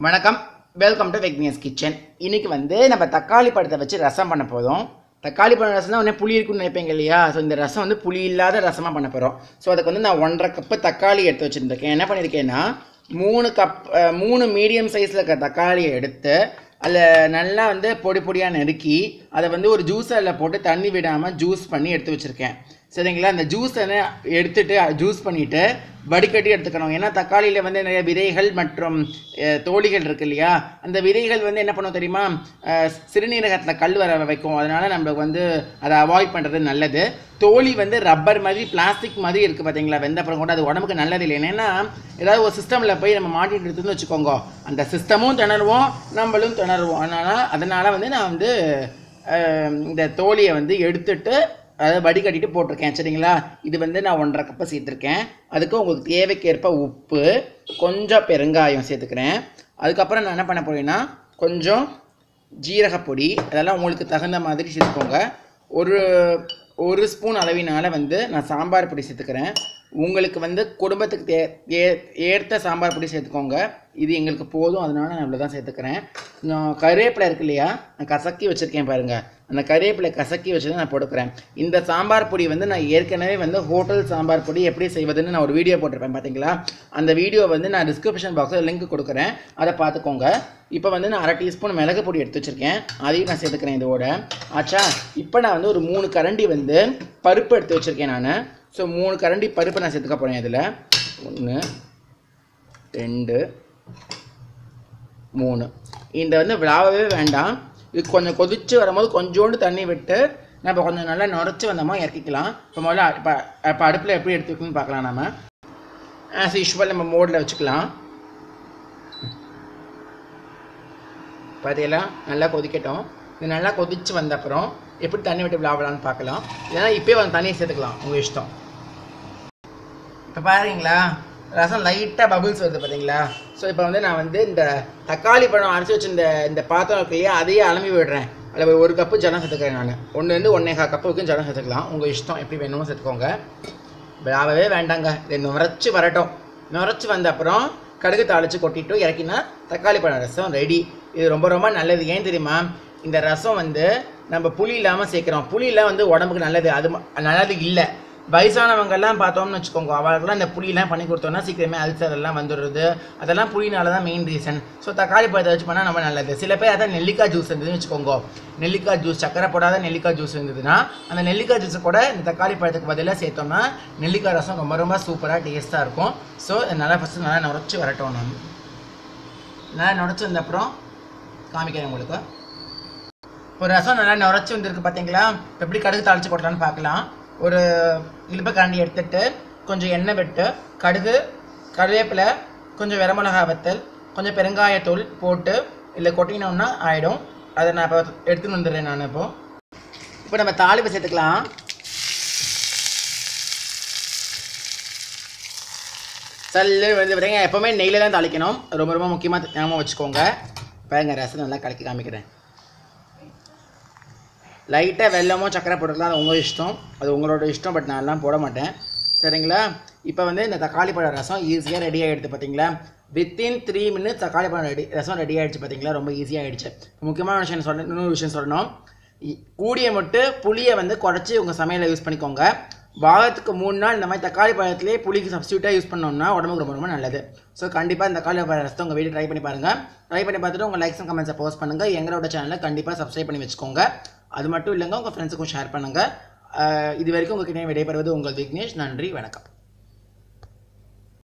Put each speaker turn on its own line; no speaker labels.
வணக்கம். Welcome to வெக்னியஸ் kitchen இன்றைக்கி வந்து நம்ம தக்காளி பழத்தை வச்சு ரசம் பண்ண போதும் தக்காளி பழம் ரசம் தான் உடனே புளி இருக்குன்னு நினைப்பீங்க இல்லையா? ஸோ இந்த ரசம் வந்து புளி இல்லாத ரசமாக பண்ண போகிறோம் ஸோ அதுக்கு வந்து நான் ஒன்றரை கப்பு தக்காளி எடுத்து வச்சுருந்துருக்கேன். என்ன பண்ணியிருக்கேன்னா மூணு கப் மூணு மீடியம் சைஸில் இருக்க தக்காளியை எடுத்து அதில் நல்லா வந்து பொடி பொடியாக நறுக்கி அதை வந்து ஒரு ஜூஸரில் போட்டு தண்ணி விடாமல் ஜூஸ் பண்ணி எடுத்து வச்சுருக்கேன். சரிங்களா? அந்த ஜூஸை எடுத்துட்டு ஜூஸ் பண்ணிவிட்டு வடிகட்டி எடுத்துக்கணும். ஏன்னா தக்காளியில் வந்து நிறைய விதைகள் மற்றும் தோழிகள் இருக்குது இருக்கு இல்லையா? அந்த விதைகள் வந்து என்ன பண்ணும் தெரியுமா? சிறுநீரகத்தில் கல் வர வைக்கும். அதனால் நம்மளுக்கு வந்து அதை அவாய்ட் பண்ணுறது நல்லது. தோழி வந்து ரப்பர் மாதிரி பிளாஸ்டிக் மாதிரி இருக்குது பார்த்தீங்களா வெந்தப்புறம் கூட அது உடம்புக்கு நல்லது இல்லை. ஏன்னா ஏதாவது ஒரு சிஸ்டமில் போய் நம்ம மாட்டிட்டு இருக்குன்னு வச்சுக்கோங்க. அந்த சிஸ்டமும் திணறுவோம் நம்மளும் திணறுவோம். அதனால் அதனால் வந்து நான் வந்து இந்த தோழியை வந்து எடுத்துட்டு அதாவது வடிகட்டிட்டு போட்டிருக்கேன் சரிங்களா? இது வந்து நான் ஒன்றரை கப்பை சேர்த்துருக்கேன். அதுக்கு உங்களுக்கு தேவைக்கேற்ப உப்பு கொஞ்சம் பெருங்காயம் சேர்த்துக்கிறேன். அதுக்கப்புறம் நான் என்ன பண்ண போறேன்னா கொஞ்சம் ஜீரகப்பொடி அதெல்லாம் உங்களுக்கு தகுந்த மாதிரி சேர்த்துக்கோங்க. ஒரு ஒரு ஸ்பூன் அளவினால் வந்து நான் சாம்பார் பொடி சேர்த்துக்கிறேன். உங்களுக்கு வந்து குடும்பத்துக்கு தே ஏ- ஏற்ற சாம்பார் பொடி சேர்த்துக்கோங்க. இது எங்களுக்கு போதும் அதனால நான் இவ்வளோ தான் சேர்த்துக்கிறேன் கருவேப்பிலை இருக்கு இல்லையா? நான் கசக்கி வச்சுருக்கேன் பாருங்கள் அந்த கருவேப்பிலை கசக்கி வச்சு தான் நான் போட்டுக்கிறேன். இந்த சாம்பார் பொடி வந்து நான் ஏற்கனவே வந்து ஹோட்டல் சாம்பார் பொடி எப்படி செய்வதுன்னு நான் ஒரு வீடியோ போட்டிருப்பேன் பார்த்தீங்களா அந்த வீடியோ வந்து நான் டிஸ்கிரிப்ஷன் பாக்ஸில் லிங்க் கொடுக்குறேன். அதை பார்த்துக்கோங்க. இப்போ வந்து நான் அரை டீஸ்பூன் மிளகு பொடி எடுத்து வச்சுருக்கேன். அதையும் நான் சேர்த்துக்கிறேன் இதோட. ஆச்சா இப்போ நான் வந்து ஒரு மூணு கரண்டி வந்து பருப்பு எடுத்து வச்சுருக்கேன் நான். ஸோ மூணு கரண்டி பருப்பை நான் சேர்த்துக்க போகிறேன் இதில். ஒன்று ரெண்டு மூணு. இந்த வந்து விழாவவே வேண்டாம். இது கொஞ்சம் கொதித்து வரும்போது கொஞ்சோண்டு தண்ணி விட்டு நம்ம கொஞ்சம் நல்லா நுரைச்சி வந்தோமா இறக்கிக்கலாம். இப்போ முதல்ல இப்போ இப்போ அடுப்பில் எப்படி எடுத்து வைக்கணும்னு பார்க்கலாம் நம்ம ஆஸ் யூஷுவல் நம்ம மோடில் வச்சுக்கலாம். பார்த்தீங்களா நல்லா கொதிக்கட்டும். இது நல்லா கொதித்து வந்த அப்புறம் எப்படி தண்ணி விட்டு விளாவலான்னு பார்க்கலாம். இல்லைன்னா இப்போயே வந்து தண்ணியை சேர்த்துக்கலாம். உங்கள் இஷ்டம். இப்போ பாருங்களா ரசம் லைட்டாக பபுள்ஸ் வருது பார்த்தீங்களா ஸோ இப்போ வந்து நான் வந்து இந்த தக்காளி பழம் அரைச்சி வச்சு இந்த இந்த பாத்திரம் இருக்கு இல்லையா அதையே அலம்பி விடுறேன் அதில் ஒரு கப்பு ஜலம் சேர்த்துக்கிறேன் நான். ஒன்று வந்து ஒன்றே கால் கப்பு வரைக்கும் ஜலம் சேர்த்துக்கலாம். உங்கள் இஷ்டம் எப்படி வேணுமோ சேர்த்துக்கோங்க. விழாவே வேண்டாங்க. இதை நுரைச்சி வரட்டும். நுரைச்சி வந்த அப்புறம் கடுகு தாளித்து கொட்டிட்டு இறக்கினா தக்காளி பழம் ரசம் ரெடி இது ரொம்ப ரொம்ப நல்லது. ஏன் தெரியுமா? இந்த ரசம் வந்து நம்ம புளி இல்லாமல் சேர்க்குறோம். புளியெலாம் வந்து உடம்புக்கு நல்லது. அது நல்லது இல்லை. வயசானவங்கெல்லாம் பார்த்தோம்னு வச்சுக்கோங்க. அவங்களுக்குலாம் இந்த புளியெல்லாம் பண்ணி கொடுத்தோம்னா சீக்கிரமே அல்சர் எல்லாம் வந்துடுறது. அதெல்லாம் புளினால தான் மெயின் ரீசன் ஸோ தக்காளி பழத்தை வச்சு பண்ணால் நம்ம நல்லது. சில பேர் அதான் நெல்லிக்காய் ஜூஸ் இருந்ததுன்னு வச்சுக்கோங்க. நெல்லிக்காய் ஜூஸ் சக்கரை போடாத நெல்லிக்காய் ஜூஸ் இருந்ததுன்னா அந்த நெல்லிக்காய் ஜூஸை கூட இந்த தக்காளி பழத்துக்கு பதிலாக சேர்த்தோம்னா நெல்லிக்காய் ரசம் ரொம்ப ரொம்ப சூப்பராக டேஸ்ட்டாக இருக்கும். ஸோ நல்லா ஃபஸ்ட்டு நல்லா நுரைச்சி வரட்டும் நம்ம. நல்லா நுரைச்சி வந்தப்புறம் காமிக்கிறேன் உங்களுக்கு. ஒரு ரசம் நல்லா நுரைச்சி வந்திருக்கு பார்த்தீங்களா இப்போ எப்படி கடுகு தாளிச்சு போட்டலான்னு பார்க்கலாம். ஒரு இழுப்ப கரண்டி எடுத்துட்டு கொஞ்சம் எண்ணெய் விட்டு கடுகு கருவேப்பிலை கொஞ்சம் வரமிளகா வத்தல் கொஞ்சம் பெருங்காயத்தூள் போட்டு இல்லை கொட்டினோம்னா ஆகிடும் அதை நான் இப்போ எடுத்துன்னு வந்துடுறேன் நான் இப்போ. இப்போ நம்ம தாளிப்பு சேர்த்துக்கலாம். சல்லு வந்து விடுங்க எப்போவுமே நெய்யில் தான் தாளிக்கணும். ரொம்ப ரொம்ப முக்கியமாக ஞாபகம் வச்சுக்கோங்க. பாருங்க ரசம் நல்லா கலக்கி காமிக்கிறேன். லைட்டாக வெல்லமோ சக்கரை போட்டுக்கலாம். அது உங்கள் இஷ்டம். அது உங்களோட இஷ்டம் பட் நான் எல்லாம் போட மாட்டேன். சரிங்களா? இப்போ வந்து இந்த தக்காளி பழ ரசம் ஈஸியாக ரெடி ஆகிடுது பார்த்தீங்களா வித்தின் த்ரீ மினிட்ஸ் தக்காளி பழம் ரெடி ரசம் ரெடி ஆகிடுச்சு பார்த்தீங்களா ரொம்ப ஈஸியாக ஆகிடுச்சு முக்கியமான விஷயம் சொல்ல இன்னொரு விஷயம் சொல்லணும். கூடிய மட்டும் புளியை வந்து குறைச்சி உங்கள் சமையலில் யூஸ் பண்ணிக்கோங்க. வாரத்துக்கு மூணு நாள் இந்த மாதிரி தக்காளி பழத்துலேயே புளிக்கு சப்ஸ்டியூட்டாக யூஸ் பண்ணோம்னா உடம்புக்கு ரொம்ப ரொம்ப நல்லது. ஸோ கண்டிப்பாக இந்த தக்காளி பழ ரசத்தை உங்கள் வீட்டில் ட்ரை பண்ணி பாருங்கள் ட்ரை பண்ணி பார்த்துட்டு உங்கள் லைக்ஸ் அண்ட் கமெண்ட்ஸை போஸ்ட் பண்ணுங்கள் எங்களோட சேனலை கண்டிப்பாக சப்ஸ்கிரைப் பண்ணி வச்சுக்கோங்க. அது மட்டும் இல்லைங்க உங்கள் ஃப்ரெண்ட்ஸுக்கும் ஷேர் பண்ணுங்கள் இது வரைக்கும் உங்ககிட்ட விடைபெறுவது உங்கள் விக்னேஷ். நன்றி வணக்கம்.